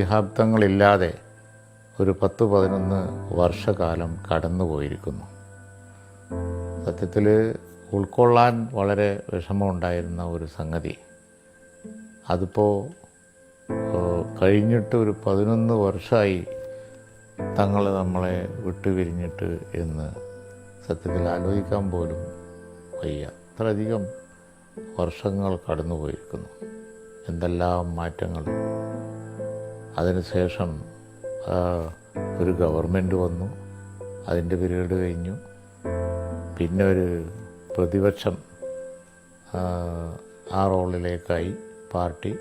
ശിഹാബ്ദങ്ങളില്ലാതെ ഒരു പത്ത് പതിനൊന്ന് വർഷകാലം കടന്നുപോയിരിക്കുന്നു. സത്യത്തിൽ ഉൾക്കൊള്ളാൻ വളരെ വിഷമമുണ്ടായിരുന്ന ഒരു സംഗതി. അതിപ്പോൾ കഴിഞ്ഞിട്ട് ഒരു പതിനൊന്ന് വർഷമായി തങ്ങൾ നമ്മളെ വിട്ടുപിരിഞ്ഞിട്ട് എന്ന് സത്യത്തിൽ ആലോചിക്കാൻ പോലും വയ്യ. അത്രയധികം വർഷങ്ങൾ കടന്നുപോയിരിക്കുന്നു. എന്തെല്ലാം മാറ്റങ്ങൾ അതിനുശേഷം ഒരു ഗവൺമെന്റ് വന്നു അതിന്റെ പിരീഡ് കഴിഞ്ഞു. പിന്നെ ഒരു പ്രതിപക്ഷം ആ, റോളിലേക്കായി പാർട്ടി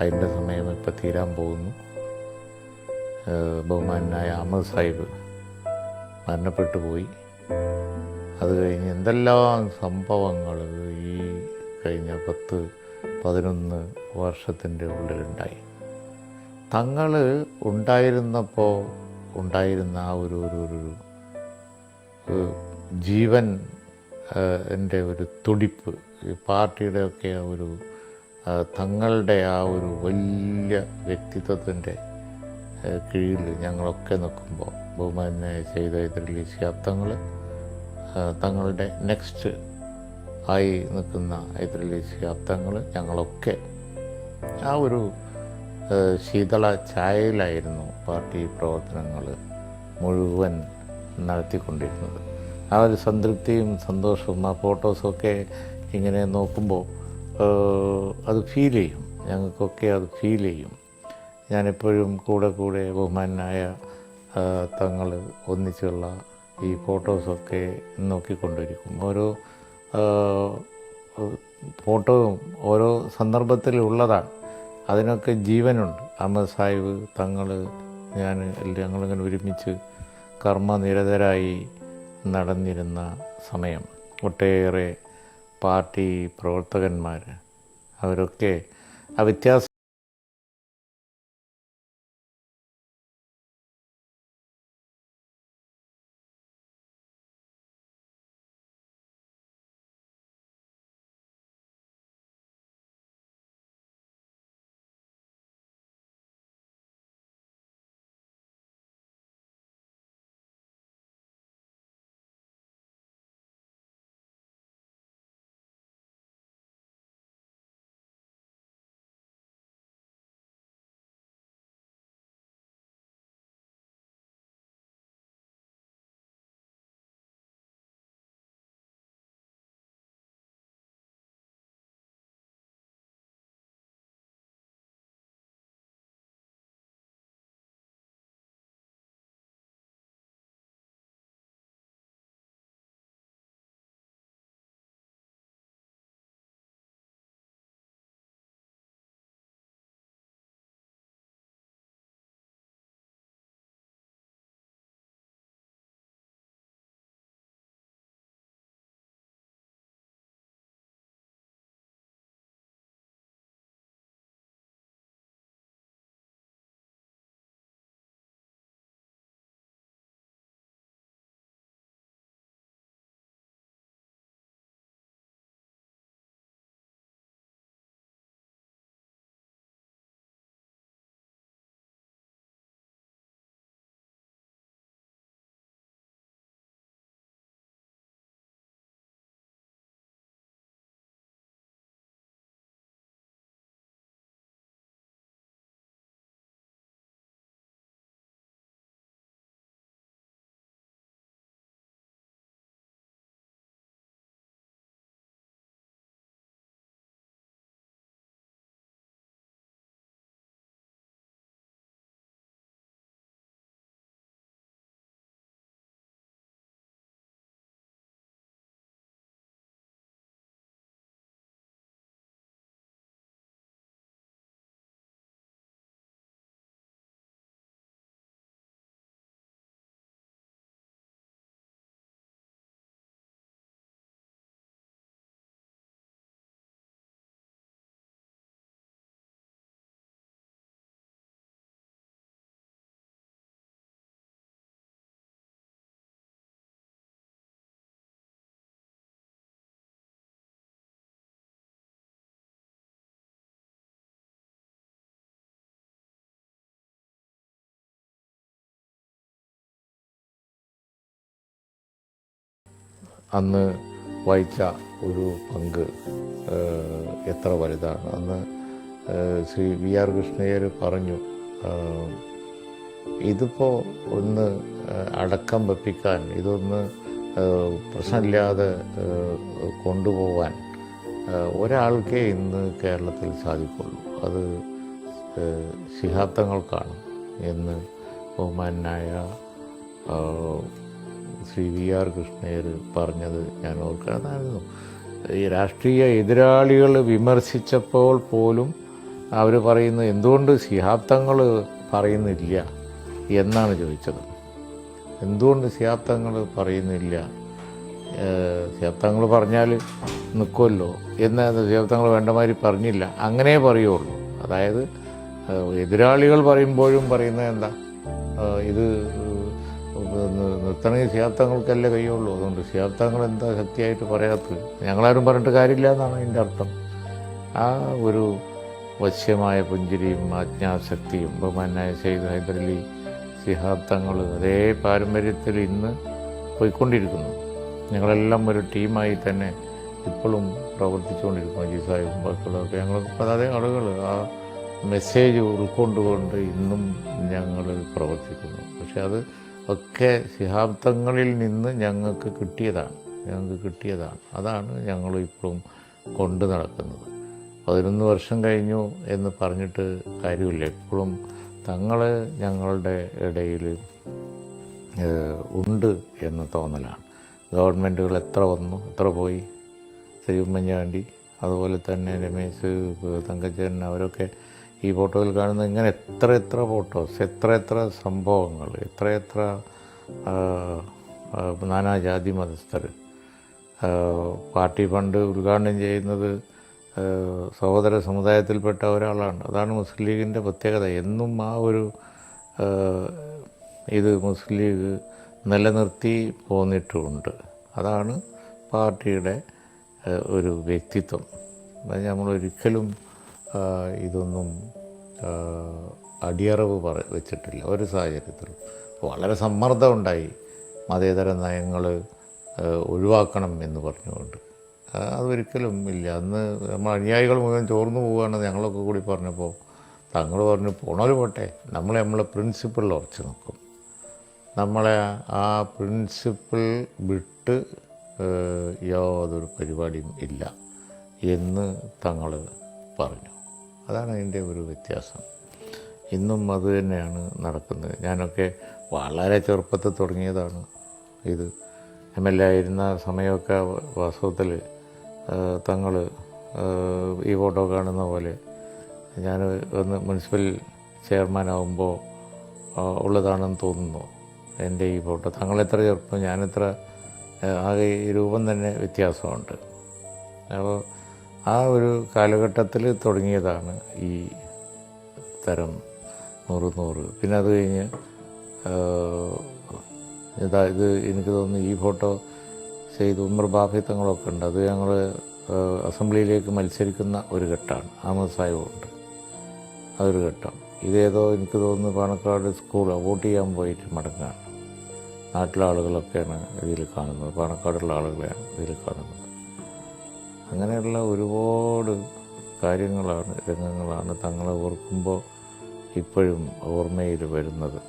അതിന്റെ സമയം ഇപ്പം തീരാൻ പോകുന്നു. ബഹുമാനായ അഹമ്മദ് സാഹിബ് മരണപ്പെട്ടു പോയി. അത് കഴിഞ്ഞ് എന്തെല്ലാം സംഭവങ്ങൾ ഈ കഴിഞ്ഞ പത്ത് പതിനൊന്ന് വർഷത്തിന്റെ ഉള്ളിലുണ്ടായി. തങ്ങൾ ഉണ്ടായിരുന്നപ്പോൾ ഉണ്ടായിരുന്ന ആ ഒരു ഒരു ഒരു ജീവൻ എന്റെ ഒരു തുടിപ്പ് പാർട്ടിയുടെയൊക്കെ ഒരു തങ്ങളുടെ ആ ഒരു വലിയ വ്യക്തിത്വത്തിന്റെ കീഴിൽ ഞങ്ങളൊക്കെ നിൽക്കുമ്പോൾ ബഹുമാനെ ചെയ്ത ഇതിൽ ശാബ്ദങ്ങൾ തങ്ങളുടെ നെക്സ്റ്റ് ആയി നിൽക്കുന്ന ഇതിൽ ശാബ്ദങ്ങൾ ഞങ്ങളൊക്കെ ആ ഒരു ശീതള ഛായയിലായിരുന്നു പാർട്ടി പ്രവർത്തനങ്ങൾ മുഴുവൻ നടത്തിക്കൊണ്ടിരുന്നത്. ആ ഒരു സംതൃപ്തിയും സന്തോഷവും ആ ഫോട്ടോസൊക്കെ ഇങ്ങനെ നോക്കുമ്പോൾ അത് ഫീൽ ചെയ്യും. ഞങ്ങൾക്കൊക്കെ അത് ഫീൽ ചെയ്യും. ഞാനെപ്പോഴും കൂടെ കൂടെ ബഹുമാനായ തങ്ങൾ ഒന്നിച്ചുള്ള ഈ ഫോട്ടോസൊക്കെ നോക്കിക്കൊണ്ടിരിക്കും. ഓരോ ഫോട്ടോയും ഓരോ സന്ദർഭത്തിലുള്ളതാണ്. അതിനൊക്കെ ജീവനുണ്ട്. അഹമ്മദ് സാഹിബ് തങ്ങൾ ഞാൻ ഞങ്ങളിങ്ങനെ ഒരുമിച്ച് കർമ്മനിരതരായി നടന്നിരുന്ന സമയം. ഒട്ടേറെ പാർട്ടി പ്രവർത്തകന്മാർ അവരൊക്കെ ആ വ്യത്യാസം അന്ന് വഹിച്ച ഒരു പങ്ക് എത്ര വലുതാണ്. അന്ന് ശ്രീ വി ആർ കൃഷ്ണയ്യർ പറഞ്ഞു ഇതിപ്പോൾ ഒന്ന് അടക്കം വെപ്പിക്കാൻ ഇതൊന്ന് പ്രശ്നമില്ലാതെ കൊണ്ടുപോകാൻ ഒരാൾക്കേ ഇന്ന് കേരളത്തിൽ സാധിക്കുള്ളൂ. അത് ഏഹ്, ശിഹാബ്ദങ്ങൾക്കാണ് എന്ന് ബഹുമാനായ ശ്രീ വി ആർ കൃഷ്ണയർ പറഞ്ഞത് ഞാൻ ഓർക്കണമെന്നായിരുന്നു ഈ രാഷ്ട്രീയ എതിരാളികൾ വിമർശിച്ചപ്പോൾ പോലും അവർ പറയുന്നത് എന്തുകൊണ്ട് ശിഹാബ്ദങ്ങൾ പറയുന്നില്ല എന്നാണ് ചോദിച്ചത്. എന്തുകൊണ്ട് ശിഹാബ്ദങ്ങൾ പറയുന്നില്ല? സിഹാബ്ദങ്ങൾ പറഞ്ഞാൽ നിൽക്കുമല്ലോ എന്ന സിഹാബ്ദങ്ങൾ വേണ്ടമാതിരി പറഞ്ഞില്ല. അങ്ങനെ പറയുള്ളൂ. അതായത് എതിരാളികൾ പറയുമ്പോഴും പറയുന്നത് എന്താ? ഇത് നിർത്തണമെങ്കിൽ ശിഹാബ്ദങ്ങൾക്കല്ലേ കഴിയുള്ളൂ അതുകൊണ്ട് ശിഹാബ്ദങ്ങൾ എന്താ ശക്തിയായിട്ട് പറയാത്തത്? ഞങ്ങളാരും പറഞ്ഞിട്ട് കാര്യമില്ല എന്നാണ് അതിന്റെ അർത്ഥം. ആ ഒരു വശ്യമായ പുഞ്ചിരിയും ആജ്ഞാശക്തിയും ബഹുമാനായ സെയ്ദ് ഹൈദരലി ശിഹാബ്ദങ്ങൾ അതേ പാരമ്പര്യത്തിൽ ഇന്ന് പോയിക്കൊണ്ടിരിക്കുന്നു. ഞങ്ങളെല്ലാം ഒരു ടീമായി തന്നെ ഇപ്പോഴും പ്രവർത്തിച്ചുകൊണ്ടിരിക്കുന്നു. സാഹിബും ബാക്കിയുള്ളതൊക്കെ ഞങ്ങൾ അതായത് ആളുകൾ ആ മെസ്സേജ് ഉൾക്കൊണ്ടുകൊണ്ട് ഇന്നും ഞങ്ങൾ പ്രവർത്തിക്കുന്നു. പക്ഷെ അത് ഒക്കെ സിഹാബ്ദങ്ങളിൽ നിന്ന് ഞങ്ങൾക്ക് കിട്ടിയതാണ്. ഞങ്ങൾക്ക് കിട്ടിയതാണ്. അതാണ് ഞങ്ങൾ ഇപ്പോഴും കൊണ്ടു നടക്കുന്നത്. പതിനൊന്ന് വർഷം കഴിഞ്ഞു എന്ന് പറഞ്ഞിട്ട് കാര്യമില്ല. എപ്പോഴും തങ്ങൾ ഞങ്ങളുടെ ഇടയിൽ ഉണ്ട് എന്ന് തോന്നലാണ്. ഗവൺമെന്റുകൾ എത്ര വന്നു എത്ര പോയി? ശ്രീ ഉമ്മൻചാണ്ടി അതുപോലെ തന്നെ രമേശ് തങ്കച്ചൻ അവരൊക്കെ ഈ ഫോട്ടോയിൽ കാണുന്ന ഇങ്ങനെ എത്ര എത്ര ഫോട്ടോസ് എത്ര എത്ര സംഭവങ്ങൾ എത്ര എത്ര നാനാജാതി മതസ്ഥർ. പാർട്ടി ഫണ്ട് ഉദ്ഘാടനം ചെയ്യുന്നത് സഹോദര സമുദായത്തിൽപ്പെട്ട ഒരാളാണ്. അതാണ് മുസ്ലിം ലീഗിന്റെ പ്രത്യേകത. എന്നും ആ ഒരു ഇത് മുസ്ലിം ലീഗ് നിലനിർത്തി പോന്നിട്ടുമുണ്ട് അതാണ് പാർട്ടിയുടെ ഒരു വ്യക്തിത്വം. അത് നമ്മളൊരിക്കലും ആ, ഇതൊന്നും അടിയറവ് പറ വെച്ചിട്ടില്ല. ഒരു സാഹചര്യത്തിലും. വളരെ സമ്മർദ്ദം ഉണ്ടായി മതേതര നയങ്ങൾ ഒഴിവാക്കണം എന്ന് പറഞ്ഞുകൊണ്ട്. അതൊരിക്കലും ഇല്ല. അന്ന് നമ്മൾ അനുയായികൾ മുഴുവൻ ചോർന്നു പോവുകയാണെന്ന് ഞങ്ങളൊക്കെ കൂടി പറഞ്ഞപ്പോൾ തങ്ങൾ പറഞ്ഞു പോണോൽ പോട്ടെ. നമ്മൾ നമ്മളെ പ്രിൻസിപ്പിൾ ഉറച്ചു നോക്കും നമ്മളെ ആ പ്രിൻസിപ്പിൾ വിട്ട് യാതൊരു പരിപാടിയും ഇല്ല എന്ന് തങ്ങൾ പറഞ്ഞു. അതാണ് അതിന്റെ ഒരു വ്യത്യാസം. ഇന്നും അത് തന്നെയാണ് നടക്കുന്നത്. ഞാനൊക്കെ വളരെ ചെറുപ്പത്തിൽ തുടങ്ങിയതാണ് ഇത്. എം എൽ എ ആയിരുന്ന സമയമൊക്കെ വാസ്തവത്തിൽ തങ്ങൾ ഈ ഫോട്ടോ കാണുന്ന പോലെ ഞാൻ ഒന്ന് മുനിസിപ്പൽ ചെയർമാനാവുമ്പോൾ ഉള്ളതാണെന്ന് തോന്നുന്നു എന്റെ ഈ ഫോട്ടോ. തങ്ങൾ എത്ര ചെറുപ്പം ഞാനെത്ര ആകെ ഈ രൂപം തന്നെ വ്യത്യാസമുണ്ട്. അപ്പോൾ ആ ഒരു കാലഘട്ടത്തിൽ തുടങ്ങിയതാണ് ഈ തരം നൂറ് നൂറ്. പിന്നെ അത് കഴിഞ്ഞ് ഇതാ ഇത് എനിക്ക് തോന്നുന്നു ഈ ഫോട്ടോ ചെയ്ത് ഉമർ ബാഫി തങ്ങളൊക്കെ ഉണ്ട്. അത് ഞങ്ങൾ അസംബ്ലിയിലേക്ക് മത്സരിക്കുന്ന ഒരു ഘട്ടമാണ്. അഹമ്മദ് സാഹിബുണ്ട് അതൊരു ഘട്ടം. ഇതേതോ എനിക്ക് തോന്നുന്നു പാണക്കാട് സ്കൂൾ വോട്ട് ചെയ്യാൻ പോയിട്ട് മടങ്ങാണ്. നാട്ടിലെ ആളുകളൊക്കെയാണ് ഇതിൽ കാണുന്നത്. പാണക്കാടുള്ള ആളുകളെയാണ് ഇതിൽ കാണുന്നത്. അങ്ങനെയുള്ള ഒരുപാട് കാര്യങ്ങളാണ് രംഗങ്ങളാണ് തങ്ങളെ ഓർക്കുമ്പോൾ ഇപ്പോഴും ഓർമ്മയിൽ വരുന്നത്.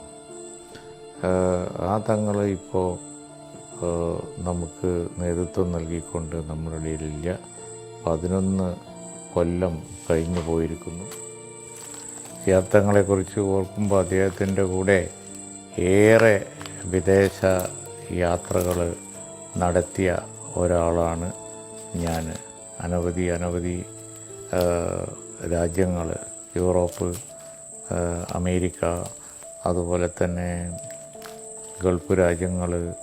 ആ തങ്ങൾ ഇപ്പോൾ നമുക്ക് നേതൃത്വം നൽകിക്കൊണ്ട് നമ്മുടെ ഇടയിലില്ല. പതിനൊന്ന് കൊല്ലം കഴിഞ്ഞു പോയിരിക്കുന്നു. യാത്രങ്ങളെക്കുറിച്ച് ഓർക്കുമ്പോൾ അദ്ദേഹത്തിന്റെ കൂടെ ഏറെ വിദേശ യാത്രകൾ നടത്തിയ ഒരാളാണ് ഞാൻ അനവധി അനവധി രാജ്യങ്ങൾ യൂറോപ്പ് അമേരിക്ക അതുപോലെ തന്നെ ഗൾഫ് രാജ്യങ്ങൾ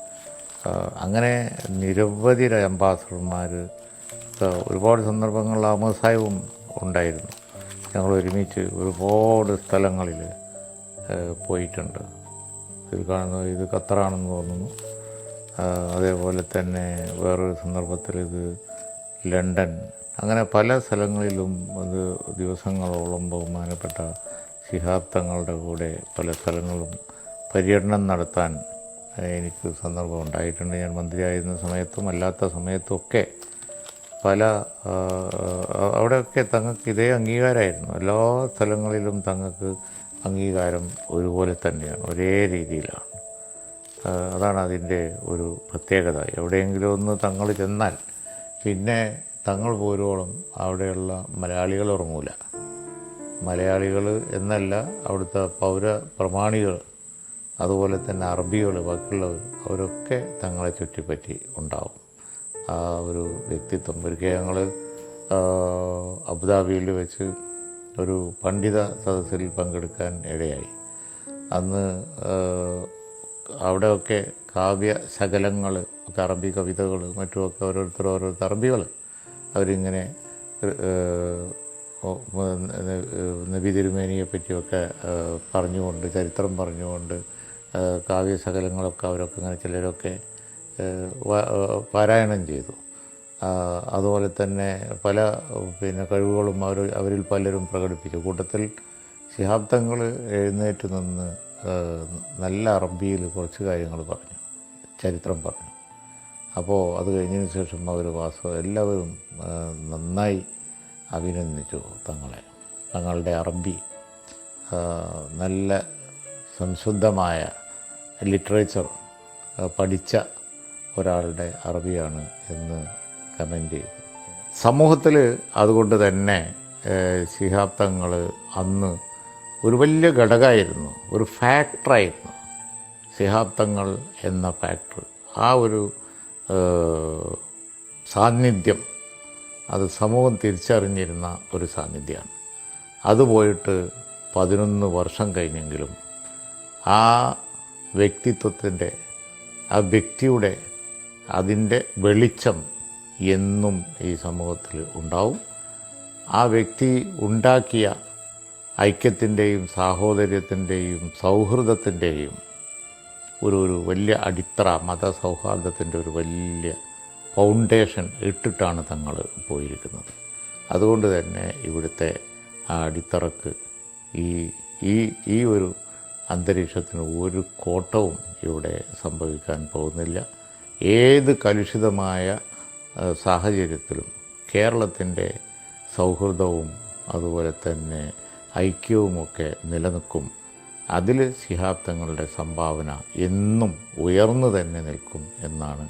അങ്ങനെ നിരവധി അംബാസഡർമാർ ഒരുപാട് സന്ദർഭങ്ങളിൽ സാഹിബും ഉണ്ടായിരുന്നു. ഞങ്ങൾ ഒരുമിച്ച് ഒരുപാട് സ്ഥലങ്ങളിൽ പോയിട്ടുണ്ട്. ഇത് കാണുന്നത് ഇത് ഖത്തറാണെന്ന് തോന്നുന്നു. അതേപോലെ തന്നെ വേറൊരു സന്ദർഭത്തിൽ ഇത് ലണ്ടൻ. അങ്ങനെ പല സ്ഥലങ്ങളിലും അത് ദിവസങ്ങളോളം ബഹുമാനപ്പെട്ട ശിഹാബ് തങ്ങളുടെ കൂടെ പല സ്ഥലങ്ങളും പര്യടനം നടത്താൻ എനിക്ക് സന്ദർഭം ഉണ്ടായിട്ടുണ്ട്. ഞാൻ മന്ത്രിയായിരുന്ന സമയത്തും അല്ലാത്ത സമയത്തും ഒക്കെ പല അവിടെയൊക്കെ തങ്ങൾക്ക് ഇതേ അംഗീകാരമായിരുന്നു. എല്ലാ സ്ഥലങ്ങളിലും തങ്ങൾക്ക് അംഗീകാരം ഒരുപോലെ തന്നെയാണ് ഒരേ രീതിയിലാണ്. അതാണ് അതിന്റെ ഒരു പ്രത്യേകത. എവിടെയെങ്കിലും ഒന്ന് തങ്ങൾ ചെന്നാൽ പിന്നെ തങ്ങൾ പോരോളം അവിടെയുള്ള മലയാളികൾ ഉറങ്ങൂല. മലയാളികൾ എന്നല്ല അവിടുത്തെ പൗര പ്രമാണികൾ അതുപോലെ തന്നെ അറബികൾ ബാക്കിയുള്ളവർ അവരൊക്കെ തങ്ങളെ ചുറ്റിപ്പറ്റി ഉണ്ടാവും. ആ ഒരു വ്യക്തിത്വം ഒരിക്കൽ ഞങ്ങൾ അബുദാബിയിൽ വെച്ച് ഒരു പണ്ഡിത സദസ്സിൽ പങ്കെടുക്കാൻ ഇടയായി. അന്ന് അവിടെയൊക്കെ കാവ്യ ശകലങ്ങൾ ഒക്കെ അറബി കവിതകൾ മറ്റുമൊക്കെ ഓരോരുത്തർ ഓരോരുത്തർ അറബികൾ അവരിങ്ങനെ നബി തിരുമേനിയെ പറ്റിയൊക്കെ പറഞ്ഞുകൊണ്ട് ചരിത്രം പറഞ്ഞുകൊണ്ട് കാവ്യ കാവ്യശകലങ്ങളൊക്കെ അവരൊക്കെ ഇങ്ങനെ ചിലരൊക്കെ പാരായണം ചെയ്തു. അതുപോലെ തന്നെ പല പിന്നെ കഴിവുകളും അവർ അവരിൽ പലരും പ്രകടിപ്പിച്ചു. കൂട്ടത്തിൽ ശിഹാബ്ദങ്ങൾ എഴുന്നേറ്റ് നിന്ന് നല്ല അറബിയിൽ കുറച്ച് കാര്യങ്ങൾ പറഞ്ഞു ചരിത്രം പറഞ്ഞു. അപ്പോൾ അത് കഴിഞ്ഞതിന് ശേഷം അവർ വാസ എല്ലാവരും നന്നായി അഭിനന്ദിച്ചു തങ്ങളെ. തങ്ങളുടെ അറബി നല്ല സംശുദ്ധമായ ലിറ്ററേച്ചർ പഠിച്ച ഒരാളുടെ അറബിയാണ് എന്ന് കമന്റ് ചെയ്തു. സമൂഹത്തിൽ അതുകൊണ്ട് തന്നെ ശിഹാബ്ദങ്ങൾ അന്ന് ഒരു വലിയ ഘടകമായിരുന്നു ഒരു ഫാക്ടറായിരുന്നു സിഹാബ്ദങ്ങൾ എന്ന ഫാക്ടർ ആ ഒരു സാന്നിധ്യം അത് സമൂഹം തിരിച്ചറിഞ്ഞിരുന്ന ഒരു സാന്നിധ്യമാണ്. അത് പോയിട്ട് പതിനൊന്ന് വർഷം കഴിഞ്ഞെങ്കിലും ആ വ്യക്തിത്വത്തിന്റെ ആ വ്യക്തിയുടെ അതിന്റെ വെളിച്ചം എന്നും ഈ സമൂഹത്തിൽ ഉണ്ടാവും. ആ വ്യക്തി ഉണ്ടാക്കിയ ഐക്യത്തിന്റെയും സാഹോദര്യത്തിന്റെയും സൗഹൃദത്തിന്റെയും ഒരു ഒരു വലിയ അടിത്തറ മതസൗഹാർദ്ദത്തിന്റെ ഒരു വലിയ ഫൗണ്ടേഷൻ ഇട്ടിട്ടാണ് തങ്ങൾ പോയിരിക്കുന്നത്. അതുകൊണ്ട് തന്നെ ഇവിടുത്തെ ആ അടിത്തറക്ക് ഈ ഈ ഈ ഒരു അന്തരീക്ഷത്തിന് ഒരു കോട്ടവും ഇവിടെ സംഭവിക്കാൻ പോകുന്നില്ല. ഏത് കലുഷിതമായ സാഹചര്യത്തിലും കേരളത്തിന്റെ സൗഹൃദവും അതുപോലെ തന്നെ ഐക്യവുമൊക്കെ നിലനിൽക്കും. അതിൽ ശിഹാബ് തങ്ങളുടെ സംഭാവന എന്നും ഉയർന്നു തന്നെ നിൽക്കും എന്നാണ്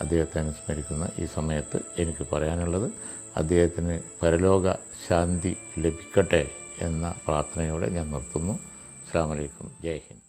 അദ്ദേഹത്തെ അനുസ്മരിക്കുന്ന ഈ സമയത്ത് എനിക്ക് പറയാനുള്ളത്. അദ്ദേഹത്തിന് പരലോക ശാന്തി ലഭിക്കട്ടെ എന്ന പ്രാർത്ഥനയോടെ ഞാൻ നിർത്തുന്നു. അസ്സാം വലൈക്കും ജയ് ഹിന്ദ്.